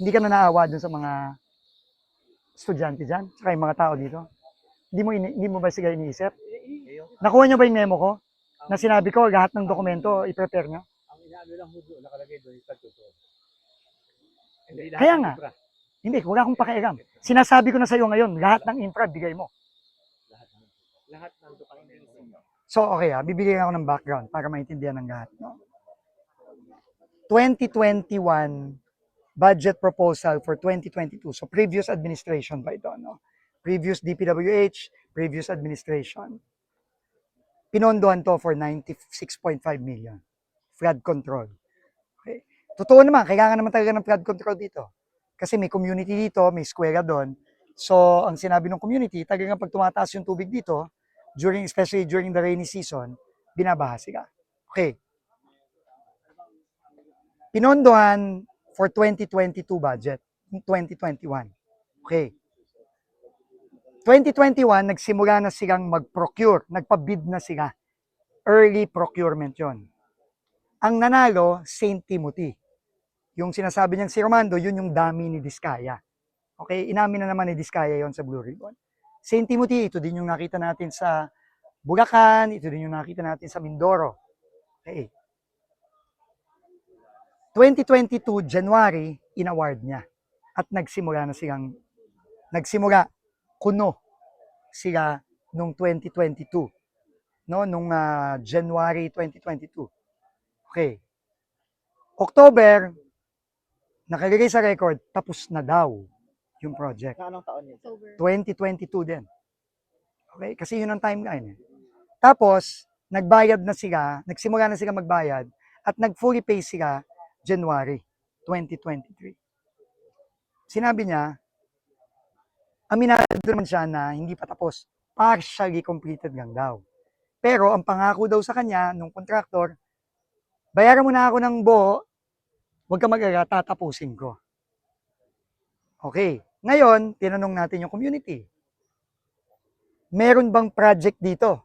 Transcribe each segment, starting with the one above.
Hindi ka na naawa dun sa mga estudyante dyan, saka yung mga tao dito. Hindi mo, ini, hindi mo ba sila iniisip? Nakuha niyo ba yung memo ko? Na sinabi ko, lahat ng dokumento, i-prepare niyo? Ang inaano lang ho doon, nakalagay doon yung statuto. Hindi Kaya ng nga. infra. Hindi, wala akong pakialam. Sinasabi ko na sa iyo ngayon, lahat ng infra, bigay mo. Lahat ng, lahat ng dokumento. So, okay ah, bibigyan ako ng background para maintindihan ng lahat. No? 2021 budget proposal for 2022. So, previous administration ba ito? No? Previous DPWH, previous administration. Pinondohan to for 96.5 million. Flood control. Okay. Totoo naman, kailangan naman talaga ng flood control dito. Kasi may community dito, may square doon. So, ang sinabi ng community, talagang pag tumataas yung tubig dito, during especially during the rainy season, binabaha sila. Okay. Pinondohan for 2022 budget, 2021. Okay. 2021, nagsimula na silang mag-procure, nagpa-bid na sila. Early procurement yon. Ang nanalo, St. Timothy. Yung sinasabi niyang si Romando, yun yung dami ni Diskaya. Okay, inamin na naman ni Diskaya yon sa Blue Ribbon. St. Timothy, ito din yung nakita natin sa Bulacan, ito din yung nakita natin sa Mindoro. Okay. 2022, January, inaward niya. At nagsimula na silang, nagsimula, kuno sila nung 2022. No, nung ah, January 2022. Okay. October, nakalagay sa record, tapos na daw yung project. Sa anong taon yun? October. 2022 din. Okay? Kasi yun ang timeline. Eh. Tapos, nagbayad na sila, nagsimula na sila magbayad, at nag-fully pay sila January 2023. Sinabi niya, aminado naman siya na hindi pa tapos. Partially completed lang daw. Pero ang pangako daw sa kanya, nung contractor, bayaran mo na ako ng buo, huwag ka mag-alala, tatapusin ko. Okay. Ngayon, tinanong natin yung community. Meron bang project dito?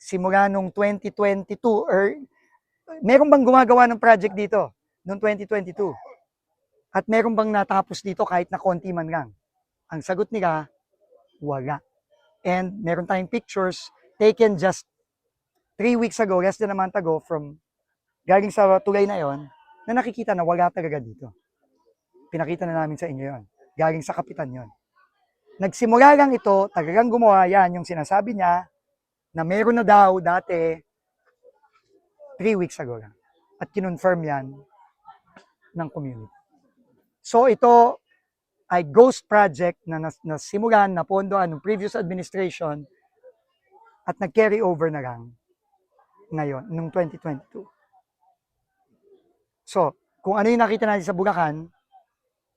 Simula nung 2022 or meron bang gumagawa ng project dito nung 2022? At meron bang natapos dito kahit na konti man lang? Ang sagot nila, wala. And meron tayong pictures taken just three weeks ago, less than a month ago from galing sa tulay na yon na nakikita na wala talaga dito. Pinakita na namin sa inyo yon galing sa kapitan yon. Nagsimula lang ito, talagang gumawa yan yung sinasabi niya na meron na daw dati three weeks ago lang. At kinonfirm yan ng community. So ito ay ghost project na nas- nasimulan, na pondoan ng previous administration at nag-carry over na lang ngayon, nung 2022. So, kung ano yung nakita natin sa Bulacan,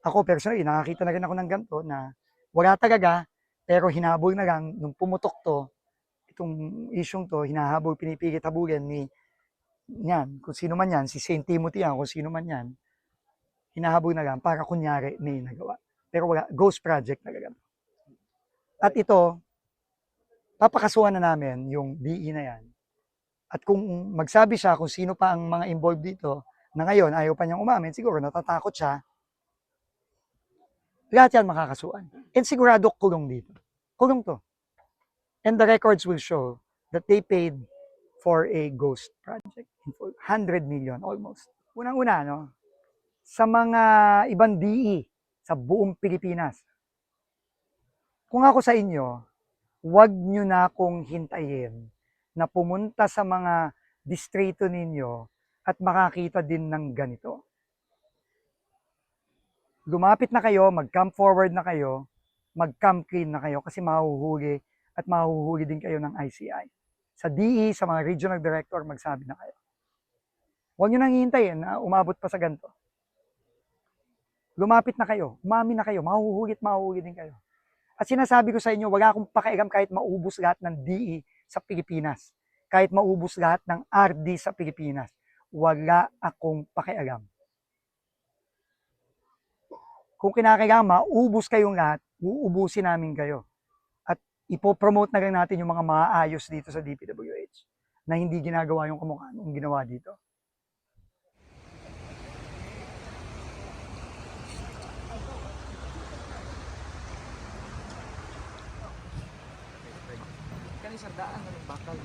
ako personally, nakakita na rin ako ng ganito na wala talaga, pero hinabol na lang nung pumutok to, itong isyong to, hinahabol, pinipilit habulin ni yan, kung sino man yan, si St. Timothy yan, kung sino man yan, hinahabol na lang para kunyari may nagawa. Pero wala, ghost project talaga. At ito, papakasuhan na namin yung DE na yan. At kung magsabi siya kung sino pa ang mga involved dito, na ngayon ayaw pa niyang umamin, siguro natatakot siya, lahat yan makakasuhan. And sigurado kulong dito. Kulong to. And the records will show that they paid for a ghost project. in full. 100 million almost. Unang-una, no? Sa mga ibang DE sa buong Pilipinas. Kung ako sa inyo, wag nyo na akong hintayin na pumunta sa mga distrito ninyo at makakita din ng ganito lumapit na kayo, mag-come forward na kayo, mag-come clean na kayo kasi mahuhuli at mahuhuli din kayo ng ICI. Sa DE, sa mga regional director, magsabi na kayo. Huwag nyo nang hihintayin na umabot pa sa ganito. Lumapit na kayo, umami na kayo, mahuhuli at mahuhuli din kayo. At sinasabi ko sa inyo, wala akong pakialam kahit maubos lahat ng DE sa Pilipinas. Kahit maubos lahat ng RD sa Pilipinas. Wala akong pakialam kung kinakailangan maubos kayong lahat, uubusin namin kayo. At ipopromote na lang natin yung mga maayos dito sa DPWH na hindi ginagawa yung kamukha nung ginawa dito. sardaan, ano, bakal.